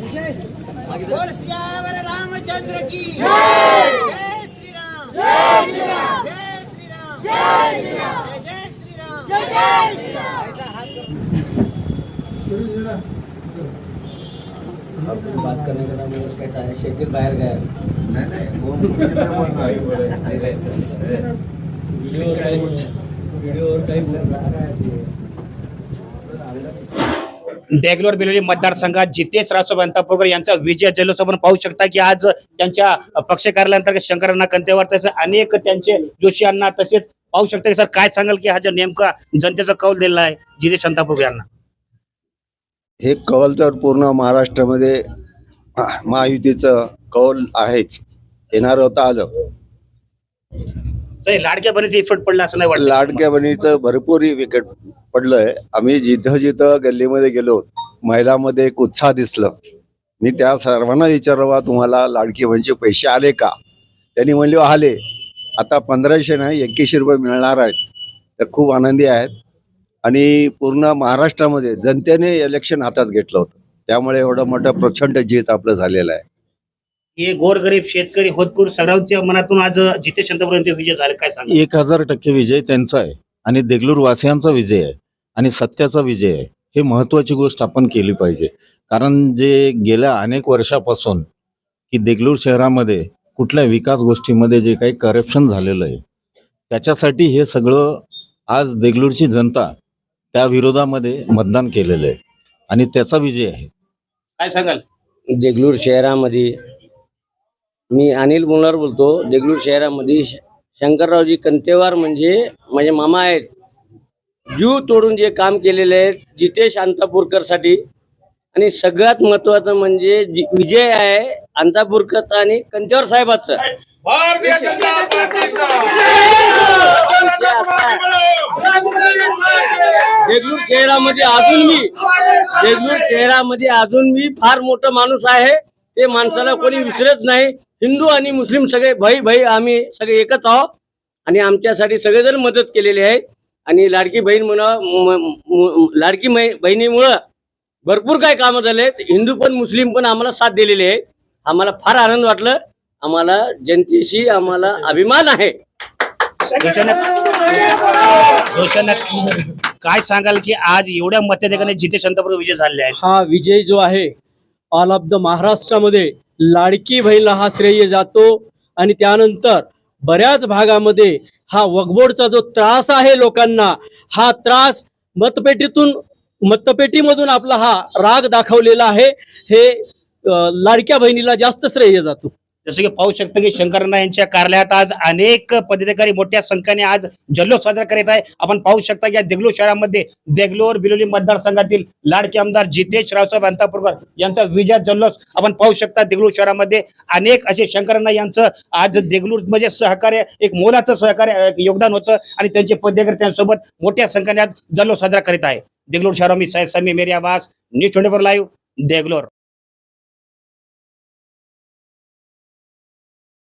बोल सियावर रामचंद्र की जय श्री राम जय श्री राम जय श्री राम जय श्री राम जय श्री राम जय श्री राम बात करने का नाम क्या है शेखर बाहर गया नाही नाही वो मुझे मैं बोल रहा हूँ, वीडियो और वीडियो और देगलोर बिलोली मतदारसंघात जितेश रावसाहेब अंतापूरकर यांचा विजय जल्लोष आपण पाहू शकता की आज त्यांच्या पक्ष कार्यालयांतर्गत शंकरांना कंतेवर तसेच अनेक त्यांचे जोशी यांना तसेच पाहू शकता की सर काय सांगाल की हा जो नेमका जनतेचा कौल दिलेला आहे जितेश अंतापूरकर यांना? हे कौल तर पूर्ण महाराष्ट्रामध्ये महायुतीचं कौल आहेच. येणार होतं आलं लाडक्या बहिणीचे इफेक्ट पडला असं नाही वाटलं लाडक्या बनीचं भरपूर विकेट पडलंय. आम्ही जिथं जिथं गल्लीमध्ये गेलो महिलामध्ये एक उत्साह दिसलं. मी त्या सर्वांना विचारवा तुम्हाला लाडकी बहिणीचे पैसे आले का? त्यांनी म्हणले आले. आता पंधराशे नाही एकशे रुपये मिळणार आहेत. तर खूप आनंदी आहेत. आणि पूर्ण महाराष्ट्रामध्ये जनतेने इलेक्शन हातात घेतलं होतं. त्यामुळे एवढं मोठं प्रचंड जीत आपलं झालेलं आहे. हे गोरगरीब शेतकरी होतकूर सगळ्यांच्या मनातून आज जितेश अंतापूर यांचे विजय झाले काय सांगा एक हजार टक्के विजय त्यांचा आहे आणि देगलूर वासियांचा विजय आहे आणि सत्याचा विजय आहे. हे महत्वाची गोष्ट आपण केली पाहिजे. कारण जे गेल्या अनेक वर्षापासून की देगलूर शहरामध्ये कुठल्या विकास गोष्टीमध्ये जे काही करप्शन झालेलं आहे त्याच्यासाठी हे सगळं आज देगलूरची जनता त्या विरोधामध्ये मतदान केलेलं आहे आणि त्याचा विजय आहे. काय सांगाल? देगलूर शहरामध्ये मी अनिल मुलार बोलतो. देगलूर शहरामध्ये श- शंकररावजी कंतेवार म्हणजे माझे मामा आहेत. जीव तोडून जे काम केलेले आहेत जितेश अंतापूरकरसाठी आणि सगळ्यात महत्वाचं म्हणजे जी- विजय आहे अंतापूरकर आणि कंतेवार साहेबाचं. देगलूर शहरामध्ये अजून मी देगलूर शहरामध्ये अजून मी फार मोठं माणूस आहे. ते माणसाला कोणी विसरत नाही. हिंदू आणि मुस्लिम सगळे भाई भाई आम्ही सगळे एकच आहोत. आणि आमच्यासाठी सगळेजण मदत केलेली आहे. आणि लाडकी बहीण म्हणा लाडकी बहिणीमुळं भरपूर काय कामं झाले. हिंदू पण मुस्लिम पण आम्हाला साथ दिलेली आहे. आम्हाला फार आनंद वाटलं. आम्हाला जनतेशी आम्हाला अभिमान आहे. काय सांगाल की आज एवढ्या मताधिकाने जितेश अंतापूर विजय झाले आहेत? हा विजय जो आहे ऑल ऑफ द महाराष्ट्रामध्ये लाडकी बहिणीला हा श्रेय जातो आणि त्यानंतर बऱ्याच भागामध्ये हा वगबोडचा जो त्रास आहे लोकांना हा त्रास मतपेटीतून मतपेटीमधून आपला हा राग दाखवलेला आहे. हे लाडक्या बहिणीला जास्त श्रेय जातो. जसं की पाहू शकतो की शंकरना यांच्या कार्यालयात आज अनेक पदाधिकारी मोठ्या संख्येने आज जल्लोष साजरा करीत आहे. आपण पाहू शकता की या देगलूर शहरामध्ये देगलोर बिलोली मतदारसंघातील लाडके आमदार जितेश रावसाहेब अंतापूरकर यांचा विजय जल्लोष आपण पाहू शकता. देगलूर शहरामध्ये अनेक असे शंकरण्णा यांचं आज देगलूर म्हणजे सहकार्य एक मोलाचं सहकार्य योगदान होतं आणि त्यांचे पदाधिकारी त्यांच्यासोबत मोठ्या संख्येने आज जल्लोष साजरा करीत आहे. देगलूर मी साहेब समी Meri Awaaz news twenty four live Deglur.